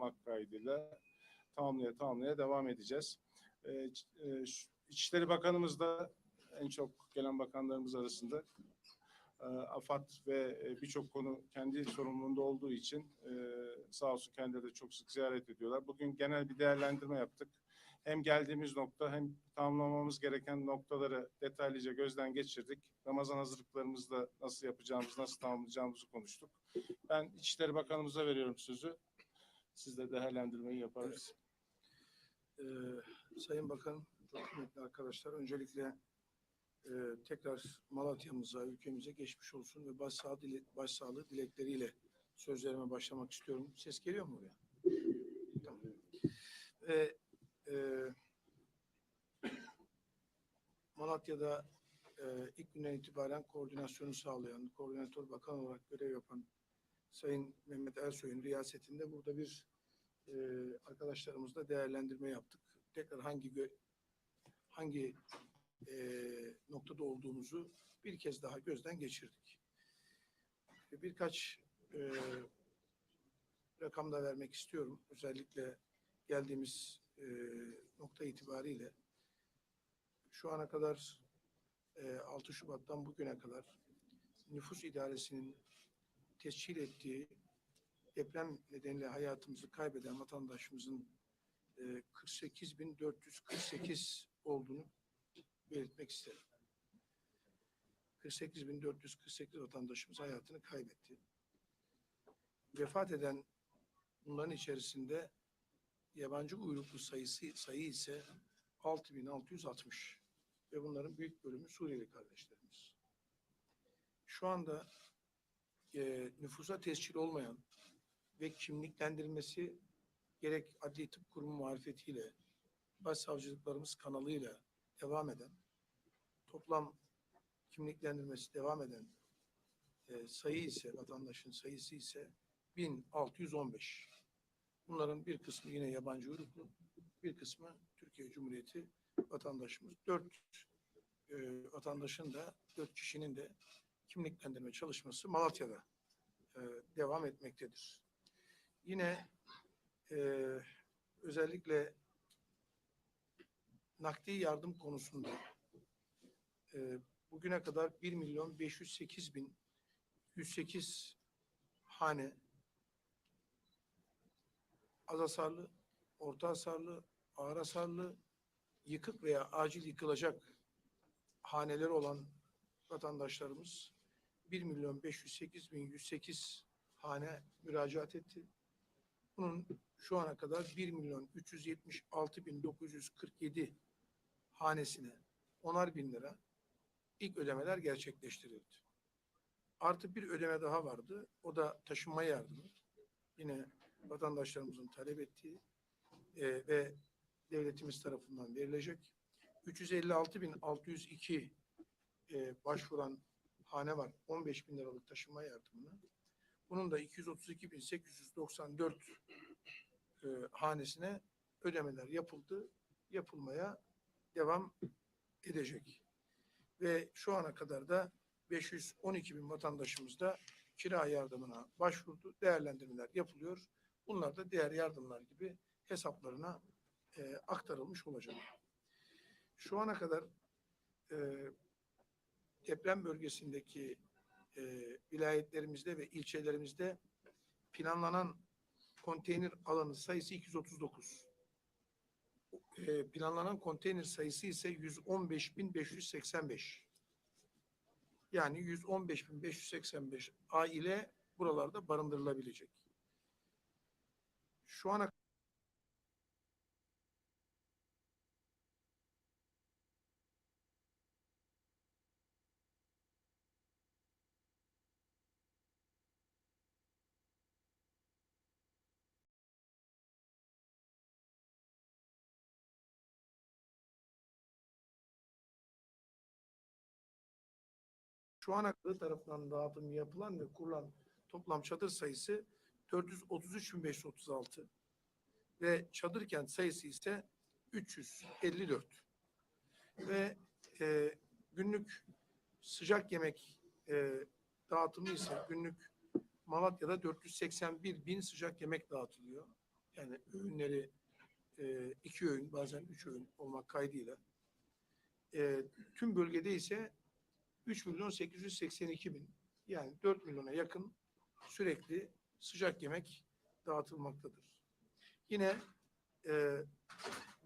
tamamlamak kaydıyla tamamlaya tamamlaya devam edeceğiz. Ee, e, şu- İçişleri Bakanımız da en çok gelen bakanlarımız arasında e, AFAD ve e, birçok konu kendi sorumluluğunda olduğu için e, sağ olsun kendileri de çok sık ziyaret ediyorlar. Bugün genel bir değerlendirme yaptık. Hem geldiğimiz nokta hem tamamlamamız gereken noktaları detaylıca gözden geçirdik. Ramazan hazırlıklarımızda nasıl yapacağımızı, nasıl tamamlayacağımızı konuştuk. Ben İçişleri Bakanımıza veriyorum sözü. Siz de değerlendirmeyi yaparız. Ee, Sayın Bakan, çok kıymetli arkadaşlar, öncelikle e, tekrar Malatya'mıza, ülkemize geçmiş olsun ve başsağlığı, dile, başsağlığı dilekleriyle sözlerime başlamak istiyorum. Ses geliyor mu buraya? Tamam. Ve e, Malatya'da e, ilk günden itibaren koordinasyonu sağlayan, koordinatör bakan olarak görev yapan Sayın Mehmet Ersoy'un riyasetinde burada bir e, arkadaşlarımızla değerlendirme yaptık. Tekrar hangi hangi e, noktada olduğumuzu bir kez daha gözden geçirdik. Birkaç e, rakam da vermek istiyorum. Özellikle geldiğimiz e, nokta itibariyle şu ana kadar e, 6 Şubat'tan bugüne kadar nüfus idaresinin tescil ettiği deprem nedeniyle hayatımızı kaybeden vatandaşımızın e, 48.448 olduğunu belirtmek isterim. 48.448 vatandaşımız hayatını kaybetti. Vefat eden bunların içerisinde yabancı uyruklu sayısı sayı ise 6660 ve bunların büyük bölümü Suriyeli kardeşlerimiz. Şu anda e, nüfusa tescil olmayan ve kimliklendirilmesi gerek Adli Tıp Kurumu marifetiyle, başsavcılıklarımız kanalıyla devam eden, toplam kimliklendirmesi devam eden e, sayı ise, vatandaşın sayısı ise 1615. Bunların bir kısmı yine yabancı uyruklu, bir kısmı Türkiye Cumhuriyeti vatandaşımız. Dört e, vatandaşın da, dört kişinin de kimliklendirme çalışması Malatya'da e, devam etmektedir. Yine e, özellikle nakdi yardım konusunda e, bugüne kadar 1 milyon 508 bin 108 hane az hasarlı, orta hasarlı, ağır hasarlı, yıkık veya acil yıkılacak haneleri olan vatandaşlarımız 1 milyon 508 bin 108 hane müracaat etti. Bunun şu ana kadar 1 milyon 376 bin 947 hanesine onar bin lira ilk ödemeler gerçekleştirildi. Artı bir ödeme daha vardı. O da taşınma yardımı. Yine vatandaşlarımızın talep ettiği e, ve devletimiz tarafından verilecek. 356.602 e, başvuran hane var. 15 bin liralık taşınma yardımına. Bunun da 232.894 e, hanesine ödemeler yapıldı. Yapılmaya devam edecek. Ve şu ana kadar da 512 bin vatandaşımız da kira yardımına başvurdu. Değerlendirmeler yapılıyor. Bunlar da diğer yardımlar gibi hesaplarına e, aktarılmış olacak. Şu ana kadar e, deprem bölgesindeki e, vilayetlerimizde ve ilçelerimizde planlanan konteyner alanı sayısı 239. E, planlanan konteyner sayısı ise 115.585. Yani 115.585 aile buralarda barındırılabilecek. Şu ana şu ana kadar tarafından dağıtım yapılan ve kurulan toplam çadır sayısı 433.536 ve çadır kent sayısı ise 354 ve e, günlük sıcak yemek e, dağıtımı ise günlük Malatya'da 481 bin sıcak yemek dağıtılıyor. Yani öğünleri e, iki öğün bazen üç öğün olmak kaydıyla. E, tüm bölgede ise 3 milyon 882 bin yani 4 milyona yakın sürekli sıcak yemek dağıtılmaktadır. Yine e,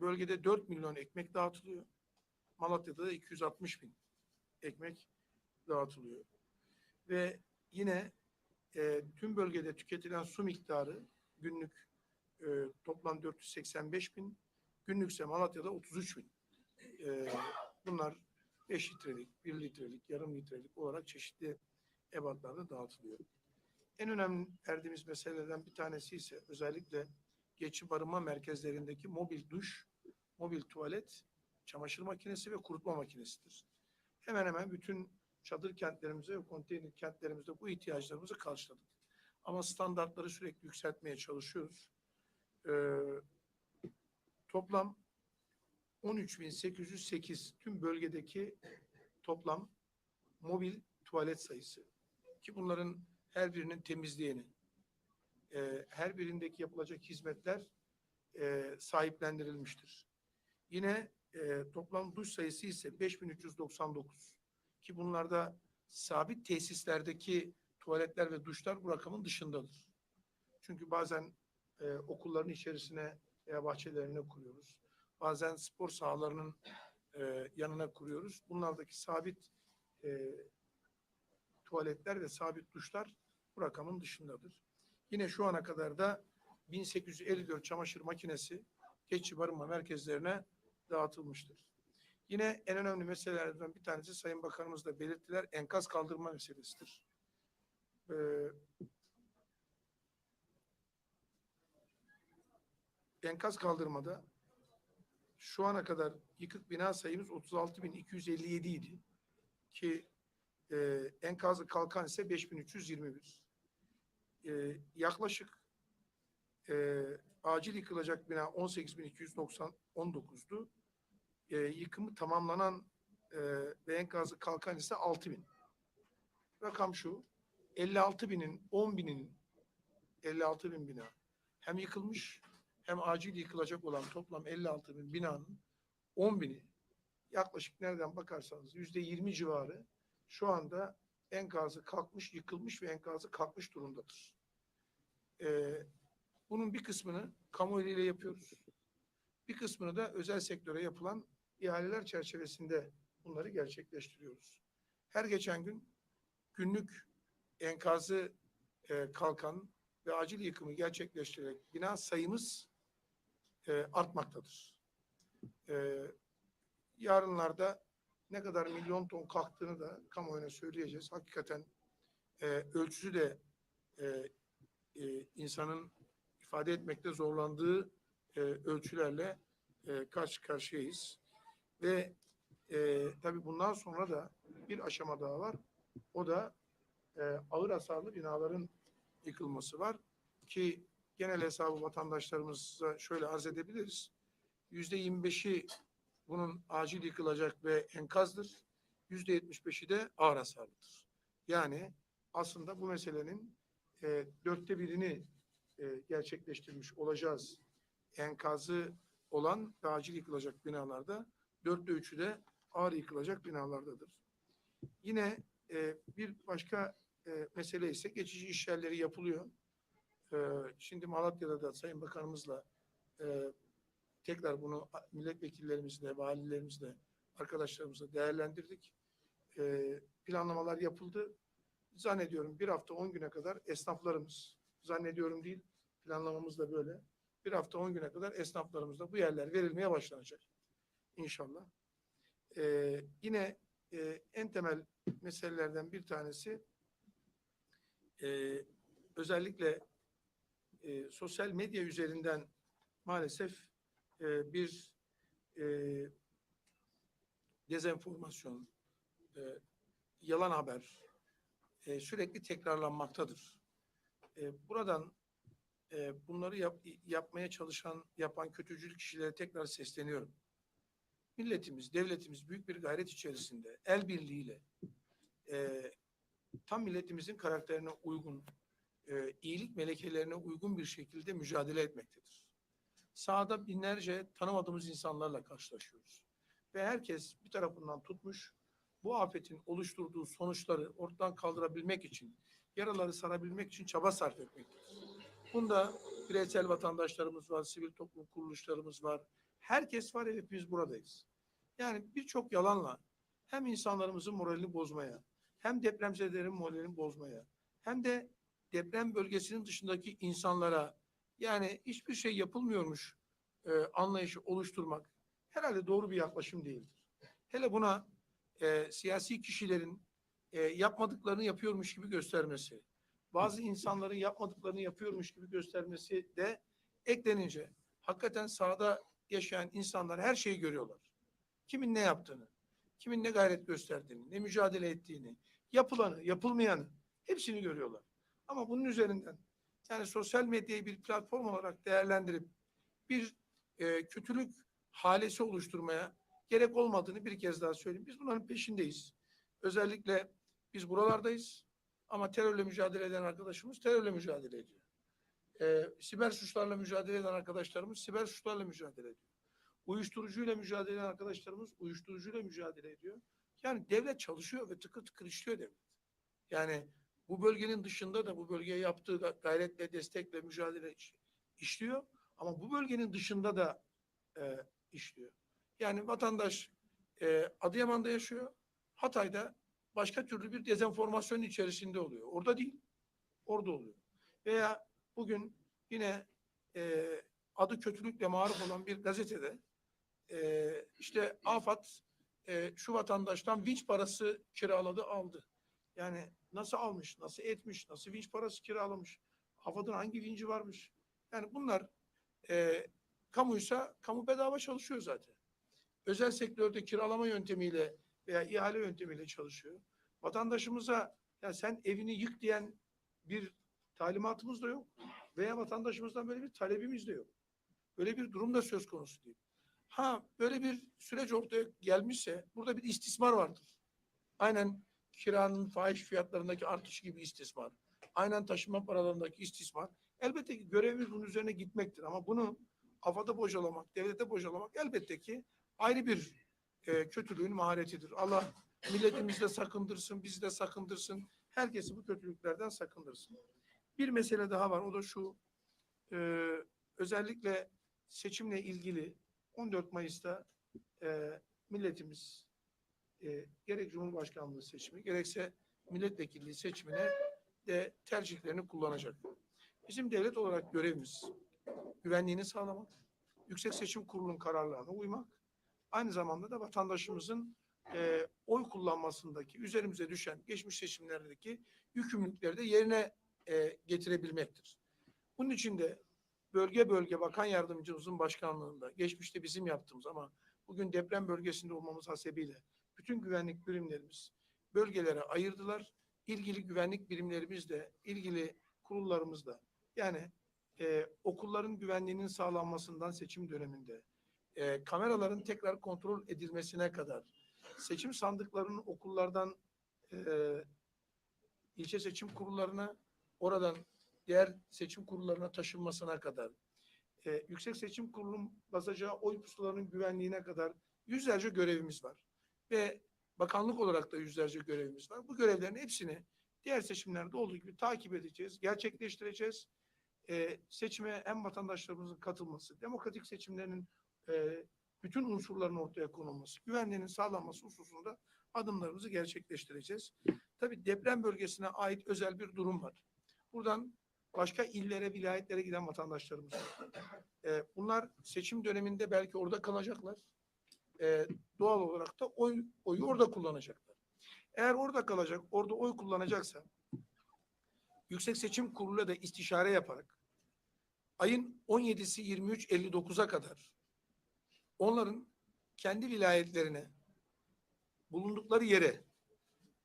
bölgede 4 milyon ekmek dağıtılıyor. Malatya'da da 260 bin ekmek dağıtılıyor. Ve yine e, tüm bölgede tüketilen su miktarı günlük e, toplam 485 bin, günlükse Malatya'da 33 bin. E, bunlar 5 litrelik, 1 litrelik, yarım litrelik olarak çeşitli ebatlarda dağıtılıyor. En önemli verdiğimiz meselelerden bir tanesi ise özellikle geçici barınma merkezlerindeki mobil duş, mobil tuvalet, çamaşır makinesi ve kurutma makinesidir. Hemen hemen bütün çadır kentlerimizde ve konteyner kentlerimizde bu ihtiyaçlarımızı karşıladık. Ama standartları sürekli yükseltmeye çalışıyoruz. Ee, toplam 13.808 tüm bölgedeki toplam mobil tuvalet sayısı. Ki bunların her birinin temizleyeni, e, her birindeki yapılacak hizmetler e, sahiplendirilmiştir. Yine e, toplam duş sayısı ise 5399 ki bunlarda sabit tesislerdeki tuvaletler ve duşlar bu rakamın dışındadır. Çünkü bazen e, okulların içerisine veya bahçelerine kuruyoruz. Bazen spor sahalarının e, yanına kuruyoruz. Bunlardaki sabit e, tuvaletler ve sabit duşlar bu rakamın dışındadır. Yine şu ana kadar da 1854 çamaşır makinesi geçici barınma merkezlerine dağıtılmıştır. Yine en önemli meselelerden bir tanesi Sayın Bakanımız da belirttiler enkaz kaldırma meselesidir. Ee, enkaz kaldırmada şu ana kadar yıkık bina sayımız 36.257 idi ki e, enkazı kalkan ise 5321. E, yaklaşık e, acil yıkılacak bina 18.219'du. E, yıkımı tamamlanan e, ve enkazı kalkan ise 6000. Rakam şu. 56 binin 10 binin 56 bin bina hem yıkılmış hem acil yıkılacak olan toplam 56 bin binanın 10 bini yaklaşık nereden bakarsanız yüzde 20 civarı şu anda enkazı kalkmış, yıkılmış ve enkazı kalkmış durumdadır. Ee, bunun bir kısmını kamu eliyle yapıyoruz. Bir kısmını da özel sektöre yapılan ihaleler çerçevesinde bunları gerçekleştiriyoruz. Her geçen gün günlük enkazı e, kalkan ve acil yıkımı gerçekleştirerek bina sayımız e, artmaktadır. E, yarınlarda ne kadar milyon ton kalktığını da kamuoyuna söyleyeceğiz. Hakikaten e, ölçüsü de e, e, insanın ifade etmekte zorlandığı e, ölçülerle e, karşı karşıyayız. Ve e, tabii bundan sonra da bir aşama daha var. O da e, ağır hasarlı binaların yıkılması var ki genel hesabı vatandaşlarımıza şöyle arz edebiliriz. Yüzde 25'i bunun acil yıkılacak ve enkazdır. Yüzde 75'i de ağır hasarlıdır. Yani aslında bu meselenin e, dörtte birini e, gerçekleştirmiş olacağız. Enkazı olan ve acil yıkılacak binalarda dörtte üçü de ağır yıkılacak binalardadır. Yine e, bir başka e, mesele ise geçici iş yerleri yapılıyor. E, şimdi Malatya'da da Sayın Bakanımızla e, tekrar bunu milletvekillerimizle, valilerimizle, arkadaşlarımızla değerlendirdik. E, planlamalar yapıldı. Zannediyorum bir hafta on güne kadar esnaflarımız, zannediyorum değil, planlamamız da böyle. Bir hafta on güne kadar esnaflarımızda bu yerler verilmeye başlanacak. İnşallah. E, yine e, en temel meselelerden bir tanesi e, özellikle e, sosyal medya üzerinden maalesef e, bir e, dezenformasyon, e, yalan haber e, sürekli tekrarlanmaktadır. E, buradan e, bunları yap, yapmaya çalışan, yapan kötücül kişilere tekrar sesleniyorum. Milletimiz, devletimiz büyük bir gayret içerisinde, el birliğiyle, e, tam milletimizin karakterine uygun e, iyilik melekelerine uygun bir şekilde mücadele etmektedir. Sahada binlerce tanımadığımız insanlarla karşılaşıyoruz. Ve herkes bir tarafından tutmuş, bu afetin oluşturduğu sonuçları ortadan kaldırabilmek için, yaraları sarabilmek için çaba sarf etmektedir. Bunda bireysel vatandaşlarımız var, sivil toplum kuruluşlarımız var. Herkes var, hepimiz buradayız. Yani birçok yalanla hem insanlarımızın moralini bozmaya, hem depremzedelerin moralini bozmaya, hem de deprem bölgesinin dışındaki insanlara yani hiçbir şey yapılmıyormuş e, anlayışı oluşturmak herhalde doğru bir yaklaşım değildir. Hele buna e, siyasi kişilerin e, yapmadıklarını yapıyormuş gibi göstermesi, bazı insanların yapmadıklarını yapıyormuş gibi göstermesi de eklenince hakikaten sahada yaşayan insanlar her şeyi görüyorlar. Kimin ne yaptığını, kimin ne gayret gösterdiğini, ne mücadele ettiğini, yapılanı, yapılmayanı hepsini görüyorlar. Ama bunun üzerinden yani sosyal medyayı bir platform olarak değerlendirip bir e, kötülük halesi oluşturmaya gerek olmadığını bir kez daha söyleyeyim. Biz bunların peşindeyiz. Özellikle biz buralardayız ama terörle mücadele eden arkadaşımız terörle mücadele ediyor. E, siber suçlarla mücadele eden arkadaşlarımız siber suçlarla mücadele ediyor. Uyuşturucuyla mücadele eden arkadaşlarımız uyuşturucuyla mücadele ediyor. Yani devlet çalışıyor ve tıkır tıkır işliyor devlet. Yani bu bölgenin dışında da bu bölgeye yaptığı ga- gayretle, destekle, mücadele iş- işliyor. Ama bu bölgenin dışında da e, işliyor. Yani vatandaş e, Adıyaman'da yaşıyor, Hatay'da başka türlü bir dezenformasyon içerisinde oluyor. Orada değil, orada oluyor. Veya bugün yine e, adı kötülükle maruf olan bir gazetede e, işte AFAD e, şu vatandaştan vinç parası kiraladı aldı. Yani nasıl almış, nasıl etmiş, nasıl vinç parası kiralamış, AFAD'ın hangi vinci varmış. Yani bunlar e, kamuysa kamu bedava çalışıyor zaten. Özel sektörde kiralama yöntemiyle veya ihale yöntemiyle çalışıyor. Vatandaşımıza ya sen evini yık diyen bir talimatımız da yok. Veya vatandaşımızdan böyle bir talebimiz de yok. Böyle bir durum da söz konusu değil. Ha böyle bir süreç ortaya gelmişse burada bir istismar vardır. Aynen kiranın fahiş fiyatlarındaki artış gibi istismar. Aynen taşıma paralarındaki istismar. Elbette ki görevimiz bunun üzerine gitmektir ama bunu AFAD'a bocalamak, devlete bocalamak elbette ki ayrı bir e, kötülüğün maharetidir. Allah milletimizi de sakındırsın, bizi de sakındırsın. Herkesi bu kötülüklerden sakındırsın. Bir mesele daha var. O da şu. e, özellikle seçimle ilgili 14 Mayıs'ta e, milletimiz e, gerek Cumhurbaşkanlığı seçimi gerekse milletvekilliği seçimine de tercihlerini kullanacak. Bizim devlet olarak görevimiz güvenliğini sağlamak, Yüksek Seçim Kurulu'nun kararlarına uymak, aynı zamanda da vatandaşımızın e, oy kullanmasındaki üzerimize düşen geçmiş seçimlerdeki yükümlülükleri de yerine e, getirebilmektir. Bunun için de bölge bölge bakan yardımcımızın başkanlığında geçmişte bizim yaptığımız ama bugün deprem bölgesinde olmamız hasebiyle bütün güvenlik birimlerimiz bölgelere ayırdılar. İlgili güvenlik birimlerimiz de ilgili kurullarımız da yani e, okulların güvenliğinin sağlanmasından seçim döneminde e, kameraların tekrar kontrol edilmesine kadar seçim sandıklarının okullardan e, ilçe seçim kurullarına oradan diğer seçim kurullarına taşınmasına kadar e, Yüksek Seçim Kurulu'nun basacağı oy pusularının güvenliğine kadar yüzlerce görevimiz var. Ve bakanlık olarak da yüzlerce görevimiz var. Bu görevlerin hepsini diğer seçimlerde olduğu gibi takip edeceğiz, gerçekleştireceğiz. E, seçime hem vatandaşlarımızın katılması, demokratik seçimlerin e, bütün unsurların ortaya konulması, güvenliğinin sağlanması hususunda adımlarımızı gerçekleştireceğiz. Tabii deprem bölgesine ait özel bir durum var. Buradan başka illere, vilayetlere giden vatandaşlarımız var. Ee, bunlar seçim döneminde belki orada kalacaklar. Ee, doğal olarak da oy, oyu orada kullanacaklar. Eğer orada kalacak, orada oy kullanacaksa Yüksek Seçim Kurulu'yla da istişare yaparak ayın 17'si 23.59'a kadar onların kendi vilayetlerine bulundukları yere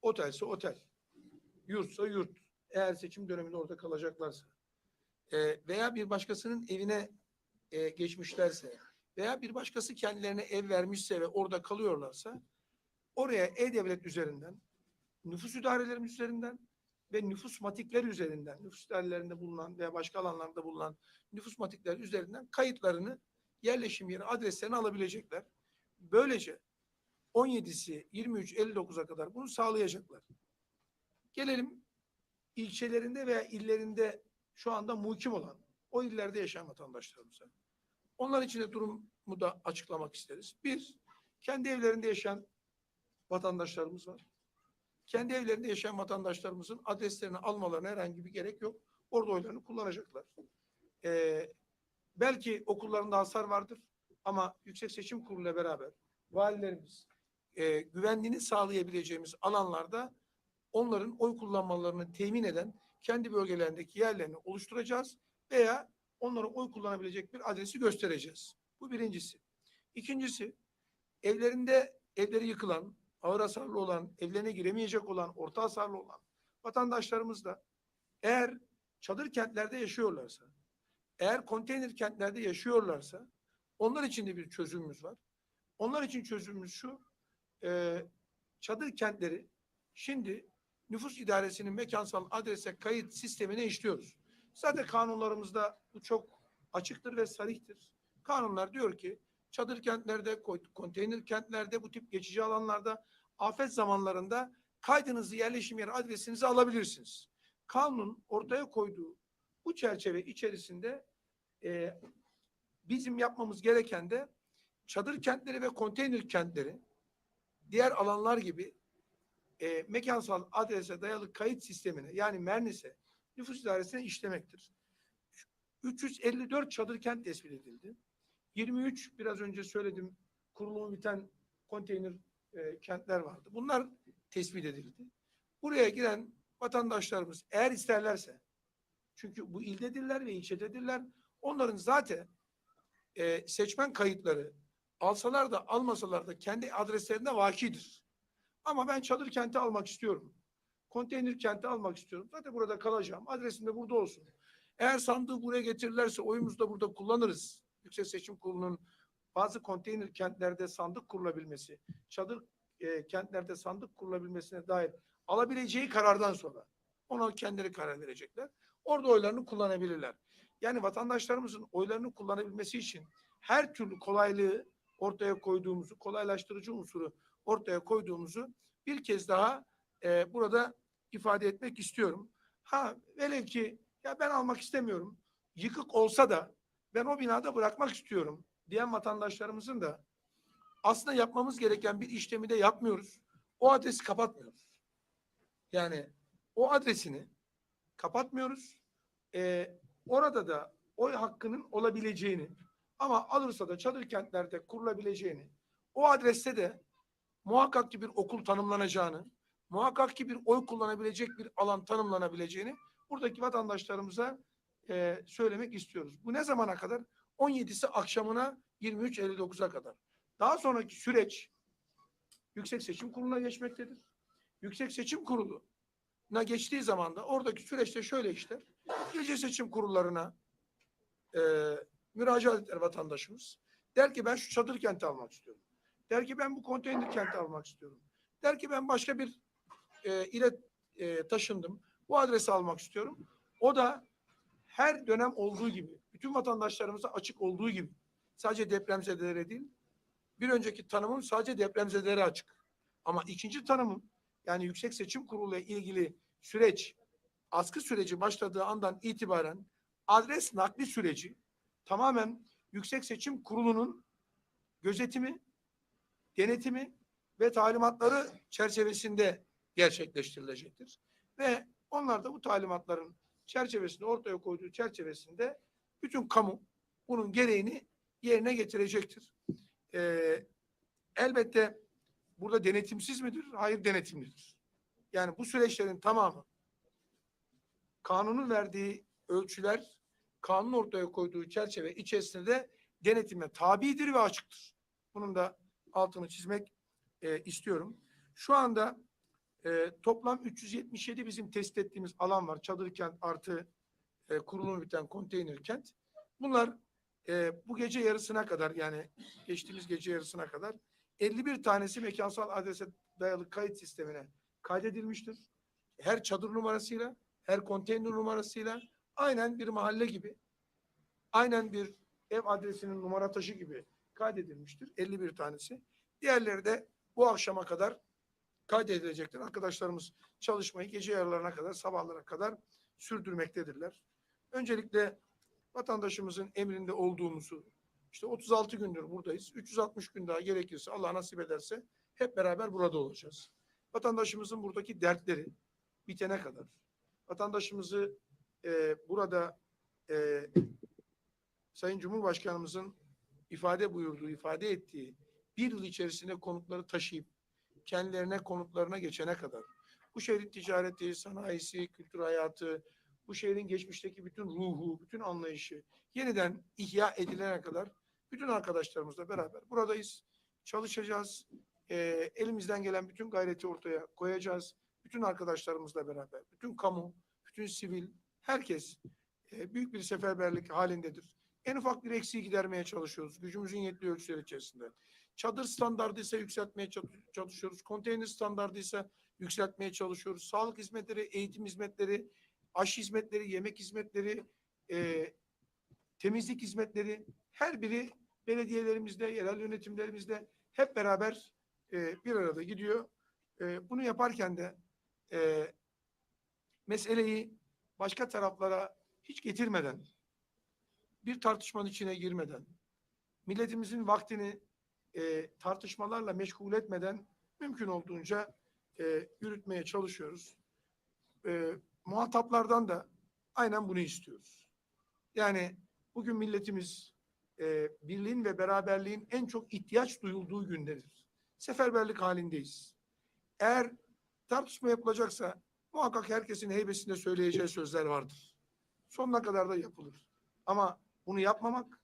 otelse otel, yurtsa yurt eğer seçim döneminde orada kalacaklarsa e, veya bir başkasının evine e, geçmişlerse veya bir başkası kendilerine ev vermişse ve orada kalıyorlarsa oraya e-devlet üzerinden nüfus idarelerimiz üzerinden ve nüfus matikleri üzerinden, nüfus değerlerinde bulunan veya başka alanlarda bulunan nüfus matikleri üzerinden kayıtlarını yerleşim yeri adreslerini alabilecekler. Böylece 17'si 23-59'a kadar bunu sağlayacaklar. Gelelim ilçelerinde veya illerinde şu anda muhkim olan o illerde yaşayan vatandaşlarımıza. Onlar için de durumu da açıklamak isteriz. Bir, kendi evlerinde yaşayan vatandaşlarımız var. Kendi evlerinde yaşayan vatandaşlarımızın adreslerini almalarına herhangi bir gerek yok. Orada oylarını kullanacaklar. Ee, belki okullarında hasar vardır ama Yüksek Seçim Kurulu ile beraber valilerimiz e, güvenliğini sağlayabileceğimiz alanlarda onların oy kullanmalarını temin eden kendi bölgelerindeki yerlerini oluşturacağız veya onlara oy kullanabilecek bir adresi göstereceğiz. Bu birincisi. İkincisi evlerinde evleri yıkılan, ağır hasarlı olan, evlerine giremeyecek olan, orta hasarlı olan vatandaşlarımız da eğer çadır kentlerde yaşıyorlarsa, eğer konteyner kentlerde yaşıyorlarsa onlar için de bir çözümümüz var. Onlar için çözümümüz şu, e, çadır kentleri şimdi nüfus idaresinin mekansal adrese kayıt sistemine işliyoruz. Zaten kanunlarımızda bu çok açıktır ve sarihtir. Kanunlar diyor ki çadır kentlerde, ko- konteyner kentlerde, bu tip geçici alanlarda afet zamanlarında kaydınızı, yerleşim yeri adresinizi alabilirsiniz. Kanunun ortaya koyduğu bu çerçeve içerisinde e, bizim yapmamız gereken de çadır kentleri ve konteyner kentleri diğer alanlar gibi e, mekansal adrese dayalı kayıt sistemine yani MERNİS'e nüfus idaresine işlemektir. 354 çadır kent tespit edildi. 23 biraz önce söyledim kurulumu biten konteyner e, kentler vardı. Bunlar tespit edildi. Buraya giren vatandaşlarımız eğer isterlerse çünkü bu ildedirler ve ilçededirler. Onların zaten e, seçmen kayıtları alsalar da almasalar da kendi adreslerinde vakidir. Ama ben çadır kenti almak istiyorum. Konteyner kenti almak istiyorum. Zaten burada kalacağım. Adresim de burada olsun. Eğer sandığı buraya getirirlerse oyumuzu da burada kullanırız. Yüksek Seçim Kurulu'nun bazı konteyner kentlerde sandık kurulabilmesi, çadır e, kentlerde sandık kurulabilmesine dair alabileceği karardan sonra ona kendileri karar verecekler. Orada oylarını kullanabilirler. Yani vatandaşlarımızın oylarını kullanabilmesi için her türlü kolaylığı ortaya koyduğumuzu, kolaylaştırıcı unsuru ortaya koyduğumuzu bir kez daha e, burada ifade etmek istiyorum. Ha velev ki ya ben almak istemiyorum. Yıkık olsa da ben o binada bırakmak istiyorum diyen vatandaşlarımızın da aslında yapmamız gereken bir işlemi de yapmıyoruz. O adresi kapatmıyoruz. Yani o adresini kapatmıyoruz. Ee, orada da oy hakkının olabileceğini ama alırsa da çadır kentlerde kurulabileceğini o adreste de muhakkak ki bir okul tanımlanacağını muhakkak ki bir oy kullanabilecek bir alan tanımlanabileceğini buradaki vatandaşlarımıza e, söylemek istiyoruz. Bu ne zamana kadar? 17'si akşamına 23.59'a kadar. Daha sonraki süreç Yüksek Seçim Kurulu'na geçmektedir. Yüksek Seçim Kurulu'na geçtiği zaman da oradaki süreçte şöyle işler. İlçe seçim kurullarına e, müracaat eder vatandaşımız. Der ki ben şu çadır kenti almak istiyorum. Der ki ben bu konteyner kenti almak istiyorum. Der ki ben başka bir e, ile e, taşındım. Bu adresi almak istiyorum. O da her dönem olduğu gibi, bütün vatandaşlarımıza açık olduğu gibi, sadece depremzedelere değil, bir önceki tanımın sadece depremzedelere açık. Ama ikinci tanımın, yani Yüksek Seçim Kurulu ile ilgili süreç, askı süreci başladığı andan itibaren adres nakli süreci tamamen Yüksek Seçim Kurulu'nun gözetimi, denetimi ve talimatları çerçevesinde gerçekleştirilecektir. Ve onlar da bu talimatların çerçevesinde ortaya koyduğu çerçevesinde bütün kamu bunun gereğini yerine getirecektir. Ee, elbette burada denetimsiz midir? Hayır denetimlidir. Yani bu süreçlerin tamamı kanunun verdiği ölçüler, kanun ortaya koyduğu çerçeve içerisinde de denetime tabidir ve açıktır. Bunun da altını çizmek e, istiyorum. Şu anda e, toplam 377 bizim test ettiğimiz alan var. Çadır kent artı e, kurulumu biten konteyner kent. Bunlar e, bu gece yarısına kadar yani geçtiğimiz gece yarısına kadar 51 tanesi mekansal adrese dayalı kayıt sistemine kaydedilmiştir. her çadır numarasıyla, her konteyner numarasıyla aynen bir mahalle gibi, aynen bir ev adresinin numara taşı gibi kaydedilmiştir. 51 tanesi. Diğerleri de bu akşama kadar kaydedilecektir. Arkadaşlarımız çalışmayı gece yarılarına kadar, sabahlara kadar sürdürmektedirler. Öncelikle vatandaşımızın emrinde olduğumuzu, işte 36 gündür buradayız. 360 gün daha gerekirse Allah nasip ederse hep beraber burada olacağız. Vatandaşımızın buradaki dertleri bitene kadar, vatandaşımızı e, burada e, Sayın Cumhurbaşkanımızın ifade buyurduğu, ifade ettiği bir yıl içerisinde konutları taşıyıp kendilerine konutlarına geçene kadar bu şehrin ticareti, sanayisi, kültür hayatı, bu şehrin geçmişteki bütün ruhu, bütün anlayışı yeniden ihya edilene kadar bütün arkadaşlarımızla beraber buradayız. Çalışacağız. Ee, elimizden gelen bütün gayreti ortaya koyacağız. Bütün arkadaşlarımızla beraber, bütün kamu, bütün sivil, herkes e, büyük bir seferberlik halindedir. En ufak bir eksiği gidermeye çalışıyoruz. Gücümüzün yettiği ölçüler içerisinde. Çadır standardı ise yükseltmeye çal- çalışıyoruz. Konteyner standardı ise yükseltmeye çalışıyoruz. Sağlık hizmetleri, eğitim hizmetleri, aşı hizmetleri, yemek hizmetleri, e, temizlik hizmetleri her biri belediyelerimizde, yerel yönetimlerimizde hep beraber e, bir arada gidiyor. E, bunu yaparken de e, meseleyi başka taraflara hiç getirmeden, bir tartışmanın içine girmeden, milletimizin vaktini e, tartışmalarla meşgul etmeden mümkün olduğunca e, yürütmeye çalışıyoruz. E, muhataplardan da aynen bunu istiyoruz. Yani bugün milletimiz e, birliğin ve beraberliğin en çok ihtiyaç duyulduğu gündedir. Seferberlik halindeyiz. Eğer tartışma yapılacaksa muhakkak herkesin heybesinde söyleyeceği sözler vardır. Sonuna kadar da yapılır. Ama bunu yapmamak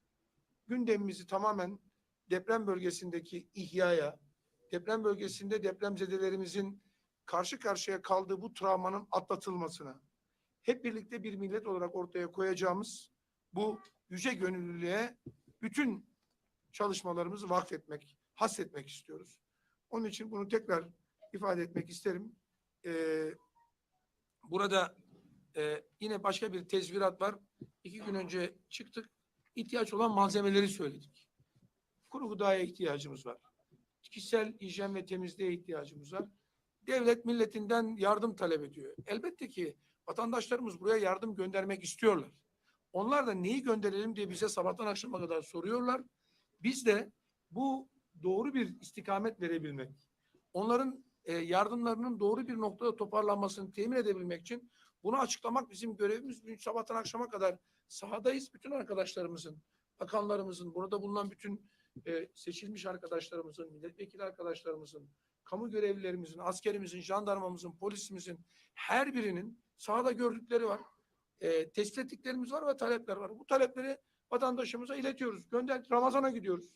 gündemimizi tamamen deprem bölgesindeki ihyaya, deprem bölgesinde depremzedelerimizin karşı karşıya kaldığı bu travmanın atlatılmasına, hep birlikte bir millet olarak ortaya koyacağımız bu yüce gönüllülüğe bütün çalışmalarımızı vakfetmek, hasretmek istiyoruz. Onun için bunu tekrar ifade etmek isterim. Ee, burada e, yine başka bir tezvirat var. İki gün önce çıktık. İhtiyaç olan malzemeleri söyledik. Gıdaya ihtiyacımız var. Kişisel hijyen ve temizliğe ihtiyacımız var. Devlet milletinden yardım talep ediyor. Elbette ki vatandaşlarımız buraya yardım göndermek istiyorlar. Onlar da neyi gönderelim diye bize sabahtan akşama kadar soruyorlar. Biz de bu doğru bir istikamet verebilmek, onların e, yardımlarının doğru bir noktada toparlanmasını temin edebilmek için bunu açıklamak bizim görevimiz. Bugün sabahtan akşama kadar sahadayız. Bütün arkadaşlarımızın, bakanlarımızın, burada bulunan bütün e, seçilmiş arkadaşlarımızın, milletvekili arkadaşlarımızın, kamu görevlilerimizin, askerimizin, jandarmamızın, polisimizin her birinin sahada gördükleri var. E, tespit ettiklerimiz var ve talepler var. Bu talepleri vatandaşımıza iletiyoruz. Gönder Ramazan'a gidiyoruz.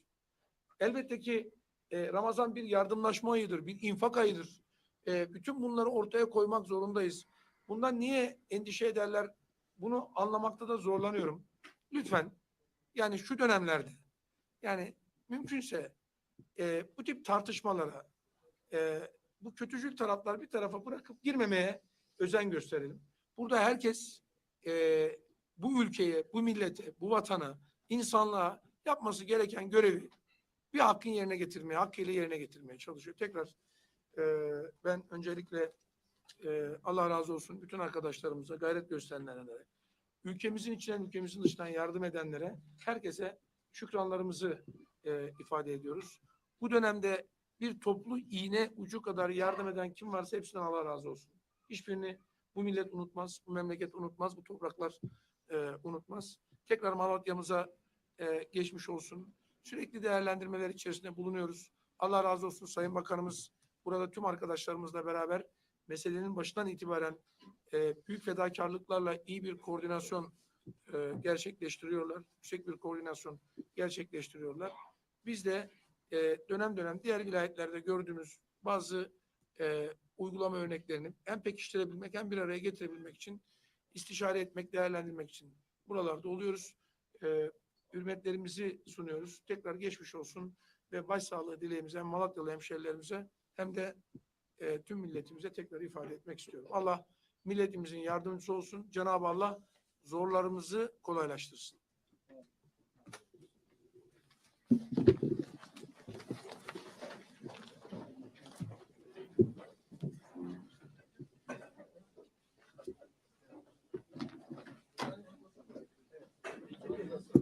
Elbette ki e, Ramazan bir yardımlaşma ayıdır, bir infak ayıdır. E, bütün bunları ortaya koymak zorundayız. Bundan niye endişe ederler? Bunu anlamakta da zorlanıyorum. Lütfen yani şu dönemlerde yani mümkünse e, bu tip tartışmalara e, bu kötücül taraflar bir tarafa bırakıp girmemeye özen gösterelim. Burada herkes e, bu ülkeye, bu millete, bu vatana, insanlığa yapması gereken görevi bir hakkın yerine getirmeye, hakkıyla yerine getirmeye çalışıyor. Tekrar e, ben öncelikle e, Allah razı olsun bütün arkadaşlarımıza, gayret gösterenlere, ülkemizin içinden, ülkemizin dışından yardım edenlere, herkese şükranlarımızı e, ifade ediyoruz. Bu dönemde bir toplu iğne ucu kadar yardım eden kim varsa hepsinden Allah razı olsun. Hiçbirini bu millet unutmaz, bu memleket unutmaz, bu topraklar e, unutmaz. Tekrar Malatya'mıza e, geçmiş olsun. Sürekli değerlendirmeler içerisinde bulunuyoruz. Allah razı olsun Sayın Bakanımız burada tüm arkadaşlarımızla beraber meselenin başından itibaren e, büyük fedakarlıklarla iyi bir koordinasyon e, gerçekleştiriyorlar. Yüksek bir koordinasyon gerçekleştiriyorlar. Biz de e, dönem dönem diğer vilayetlerde gördüğümüz bazı e, uygulama örneklerini hem pekiştirebilmek hem bir araya getirebilmek için istişare etmek, değerlendirmek için buralarda oluyoruz. E, hürmetlerimizi sunuyoruz. Tekrar geçmiş olsun ve başsağlığı dileğimize hem Malatyalı hemşerilerimize hem de e, tüm milletimize tekrar ifade etmek istiyorum. Allah milletimizin yardımcısı olsun. Cenab-ı Allah zorlarımızı kolaylaştırsın.